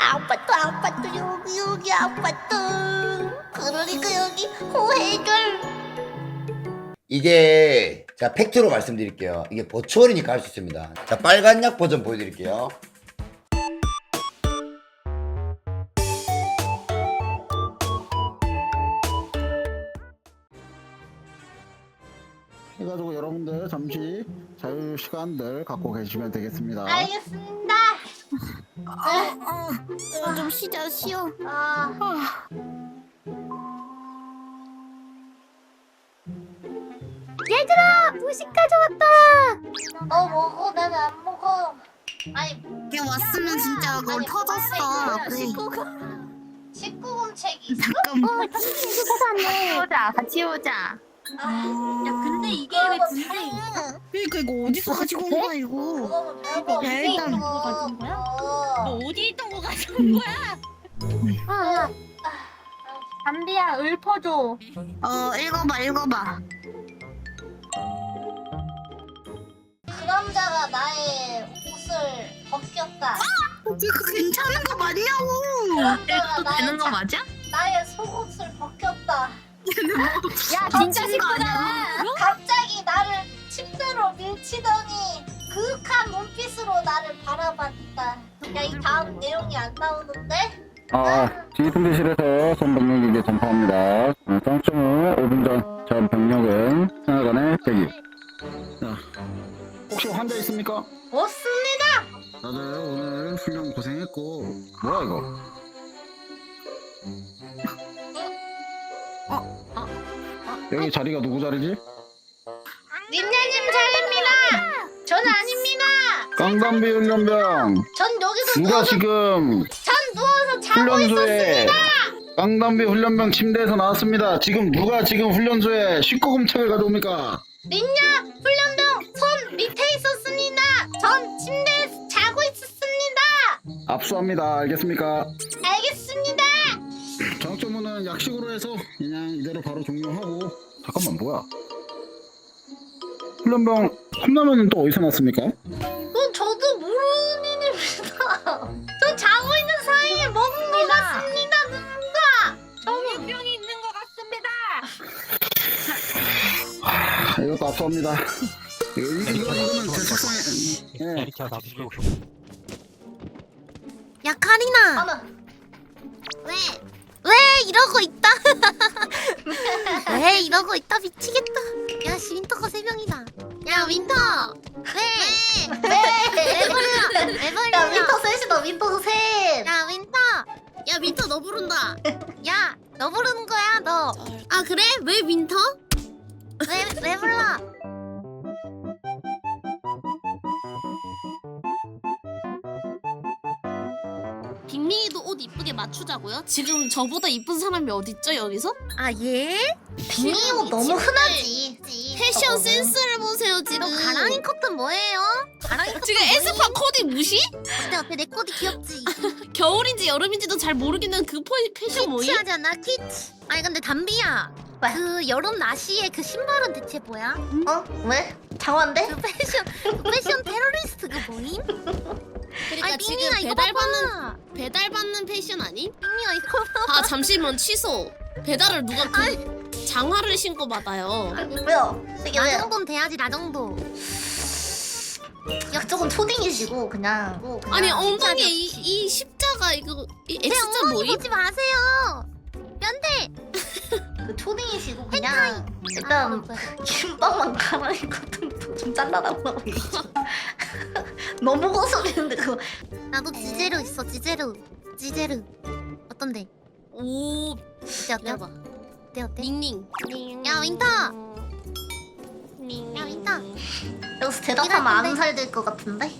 아파트 아파트 여기 여기 아파트 그러니까 여기 호해결 이게 자 팩트로 말씀드릴게요. 이게 버추얼이니까 할 수 있습니다. 자 빨간 약 버전 보여드릴게요. 해가지고 여러분들 잠시 자유 시간들 갖고 계시면 되겠습니다. 알겠습니다 어, 좀 쉬자 쉬어. 아 얘들아 무식 가져왔다. 너 먹어 나는 안 먹어 아니 걔 왔으면 진짜 넌 아니, 터졌어. 아니, 그래. 19금 책이 있어? 잠깐만. 같이 오자. 같이 오자. 아, 야 근데 이게 왜 군대 그러니까 이거 어디서 가지고 온 거야 이거? 야, 없지, 일단 이거. 그거 가진 거야? 어. 너 어디 있던 거 가져온 거야? 아, 담비야 읊어줘 어 읽어봐 읽어봐. 그 남자가 나의 옷을 벗겼다 이거 괜찮은 거 맞냐고? 그 남자가 나의, 자- 맞아? 야 진짜 거 식구다 갑자기 나를 침대로 밀치더니 그윽한 눈빛으로 나를 바라봤다. 야, 이 다음 내용이 안 나오는데? 아, 지휘통제실에서 전 병력에게 전파합니다. 어, 짱충은 5분 전, 전 병력은 생활관에 대기. 자, 혹시 환자 있습니까? 없습니다! 다들 오늘 훈련 고생했고, 뭐야 이거? 여기 자리가 누구 자리지? 님네님 자리입니다! 전 아닙니다! 깡담비 훈련병! 전 여기서 누가 누워서, 지금 전 누워서 자고 훈련소에 있었습니다! 깡담비 훈련병 침대에서 나왔습니다. 지금 누가 지금 훈련소에 19금 책을 가져옵니까? 린냐 훈련병 손 밑에 있었습니다! 전 침대에서 자고 있었습니다! 압수합니다. 알겠습니까? 알겠습니다! 정학조문은 약식으로 해서 그냥 이대로 바로 종료하고 잠깐만 뭐야 훈련병 컵라면은 또 어디서 났습니까? 그건 저도 모르는 일입니다. 저 자고 있는 사이에 먹은 것 같습니다, 누군가! 정신병이 있는 것 같습니다 아, 이것도 압수합니다 이거, 이거, 이거, 이거는 제 책상에 예. 이렇게 납치고 야 카리나. 왜? 왜 이러고 있다? 왜 이러고 있다 미치겠다. 야 씨 윈터가 세 명이다. 야 윈터 왜? 왜 불러? 왜 불러? 야, 윈터 셋이다, 윈터 셋! 야 윈터 야 윈터 너 부른다 야 너 부르는 거야 너 아 그래? 왜 윈터? 왜, 왜 불러? 빅민이도 옷 이쁘게 맞추자고요? 지금 저보다 이쁜 사람이 어딨죠 여기서? 아 예? 빅미 옷 너무 흔하지. 패션 어, 센스를 보세요 지금 너 가랑이 컷은 뭐예요? 가랑이 컷 지금 에스파 코디 무시? 어때 어때 내 코디 귀엽지? 겨울인지 여름인지도 잘 모르겠는 그 포, 패션 뭐임? 키치하잖아 키치 아니 근데 담비야 왜? 그 여름 나시에 그 신발은 대체 뭐야? 어? 왜? 장화인데? 그 패션 그 패션 테러리스트 그 뭐임? 그러니까 아니 지금 빅민아 이거 배달받는 봐봐 배달받는 패션 아님? 빅민아 이거 봐아 잠시만 취소 배달을 누가 그 장화를 신고 받아요 아니, 뭐야? 이게 나 왜? 정도는 돼야지 나 정도 야, 저건 초딩이시고, 그냥. 뭐, 그냥. 아니 엉덩이에 이, 이 십자가 이거 이 제 X자 엉덩이 뭐임? 보지 마세요 면대 그 초딩이시고, 헨타이. 그냥. 일단, 아, 뭐야. 김밥만 갈아입고 좀 잘라달라고 얘기죠. 너무 거슬리는데, 그거. 나도 지제르 있어 지제르 지제르 어떤데? 오 어때 어때? 야봐 어때 어때? 닝닝 야 윈터 야 윈터 여기서 대답하면 안 살될 것 같은데?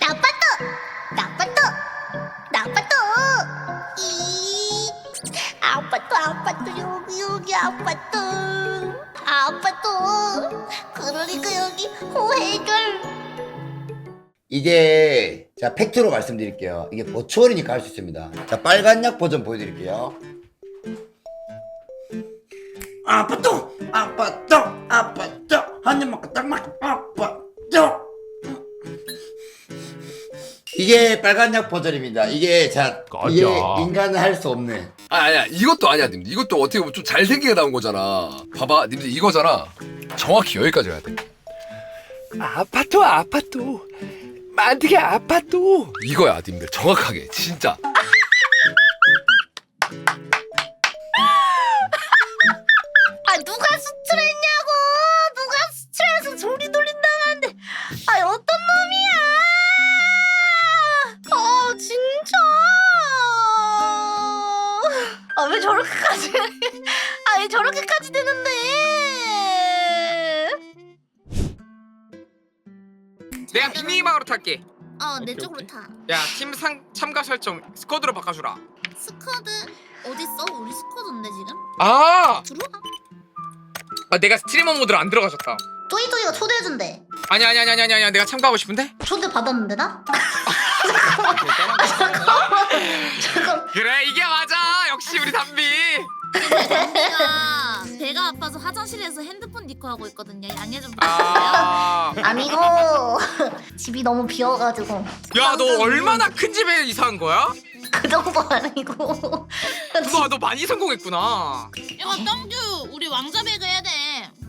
나빠도! 나빠도! 나빠도! 이 아빠도 아빠도 여기 여기 아빠도 아빠도 그러니까 여기 호해결 이게 자 팩트로 말씀드릴게요. 이게 버추얼이니까 할 수 있습니다. 자 빨간 약 버전 보여드릴게요. 아빠도 아빠도 아빠도 한입 먹고 딱 맞고 아빠도 이게 빨간 약 버전입니다. 이게 자 이게 꺼져. 인간은 할 수 없는. 아, 아니야. 이것도 아니야 님들. 이것도 어떻게 보면 좀 잘생기게 나온 거잖아. 봐봐. 님들 이거잖아. 정확히 여기까지 가야 돼. 아파트 아파트. 만드게 아파트. 이거야 님들. 정확하게. 진짜 왜 저렇게까지 아왜 저렇게까지 되는데 내가 빅미방으로 탈게. 어내 쪽으로 타 야, 팀 상, 참가 설정 스쿼드로 바꿔주라. 스쿼드 어딨어? 우리 스쿼드인데 지금? 아, 들어와 아 내가 스트리머 모드로 안 들어가셨다. 쪼이쪼이가 초대해준대 아니 아니 아니 아니 아니 내가 참가하고 싶은데? 초대 받았는데 나? 잠깐만 잠깐 그래 이게 맞아. 역시 우리 담비. 내가 배가 아파서 화장실에서 핸드폰 니코 하고 있거든요 양해 좀 부탁드려요 아, 아니고 집이 너무 비어가지고 야 너 얼마나 큰 집에 이사한 거야? 그 정도 아니고 우와 너 많이 성공했구나. 이거 똥규 우리 왕자 배그 해야 돼.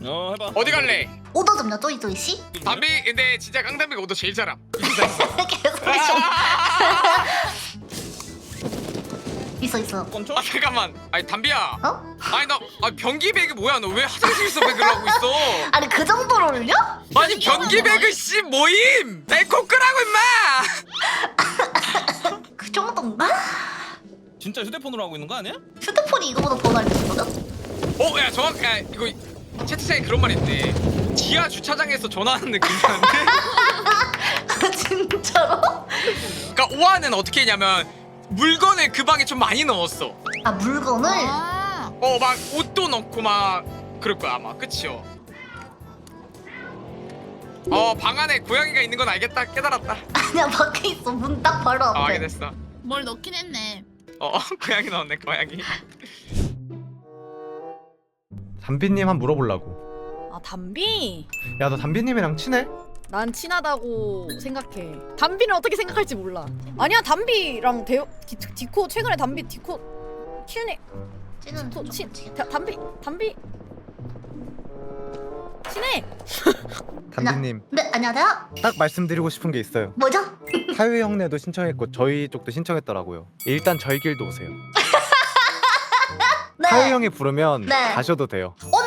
어 해봐. 어디 갈래? 오더 좀요 쪼이 쪼이 씨 담비 근데 진짜 깡담비가 오더 제일 잘함. 계속 좀 있어 있어 아 잠깐만. 아니 담비야. 어? 아니 나 아, 변기 배그 뭐야? 너 왜 화장실에서 배그를 하고 있어? 아니 그 정도로 올려? 아니 변기 배그 씨 모임. 에코 끄라고 임마. 그 정도인가? 진짜 휴대폰으로 하고 있는 거 아니야? 휴대폰이 이거보다 더 넓은 거죠? 어, 야 정확, 야 이거 채팅창에 그런 말 있네. 지하 주차장에서 전화하는 느낌이었는데. 진짜로? 그러니까 오아는 어떻게 했냐면 물건을 그 방에 좀 많이 넣었어. 아 물건을? 아, 어, 막 옷도 넣고 막 그럴 거야 아마, 그치요? 어, 방 안에 고양이가 있는 건 알겠다, 깨달았다. 아니야 밖에 있어 문 딱 바로 어, 앞에 알게 됐어. 뭘 넣긴 했네. 어, 고양이 넣었네, 고양이. 담비님 한 물어보려고. 아 담비? 야 너 담비님이랑 친해? 난 친하다고 생각해. 담비는 어떻게 생각할지 몰라. 아니야 담비랑 대 디, 디코 최근에 담비 디코. 찌는 디코 좀친 담비 담비 친해. 담비님 네 안녕하세요 딱 말씀드리고 싶은 게 있어요. 뭐죠? 사유 형네도 신청했고 저희 쪽도 신청했더라고요. 일단 저희 길도 오세요. 네 사유 형이 부르면 네. 가셔도 돼요. 어나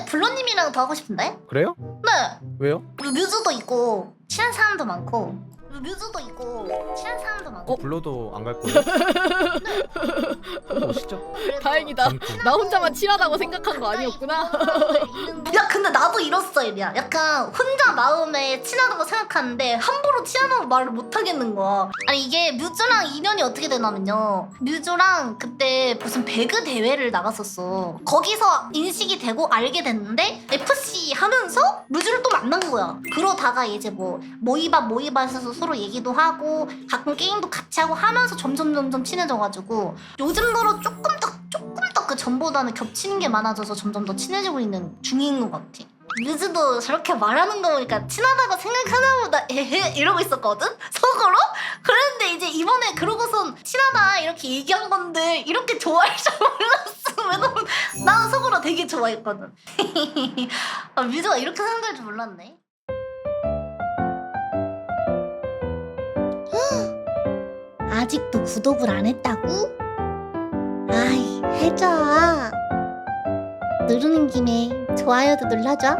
근데 블러님이랑 더 하고 싶은데? 그래요? 네 왜요? 뮤즈도 있고 친한 사람도 많고 뮤즈도 있고 친한 사람도 많고 불러도 안 갈 거예요? 그럼 오시죠. 그래서 다행이다. 아무튼. 나 혼자만 친하다고 생각한 거 아니었구나. 야 근데 나도 이런 스타일이야 약간 혼자 마음에 친하다고 생각하는데 함부로 친하다고 말을 못 하겠는 거야 아니 이게 뮤즈랑 인연이 어떻게 되냐면요 뮤즈랑 그때 무슨 배그 대회를 나갔었어 거기서 인식이 되고 알게 됐는데 FC 하면서 뮤즈를 또 만난 거야 그러다가 이제 뭐 모이바 모이바에서 서로 얘기도 하고 가끔 게임도 같이 하고 하면서 점점 점점 친해져가지고 요즘 들어 조금 더 조금 더 그 전보다는 겹치는 게 많아져서 점점 더 친해지고 있는 중인 것 같아. 뮤즈도 저렇게 말하는 거 보니까 친하다고 생각하나 보다. 에헤 이러고 있었거든? 속으로? 그랬는데 이제 이번에 그러고선 친하다 이렇게 얘기한 건데 이렇게 좋아할 줄 몰랐어 왜냐면 나는 속으로 되게 좋아했거든. 아, 뮤즈가 이렇게 생각할 줄 몰랐네 아직도 구독을 안 했다고? 아이 해줘 누르는 김에 좋아요도 눌러줘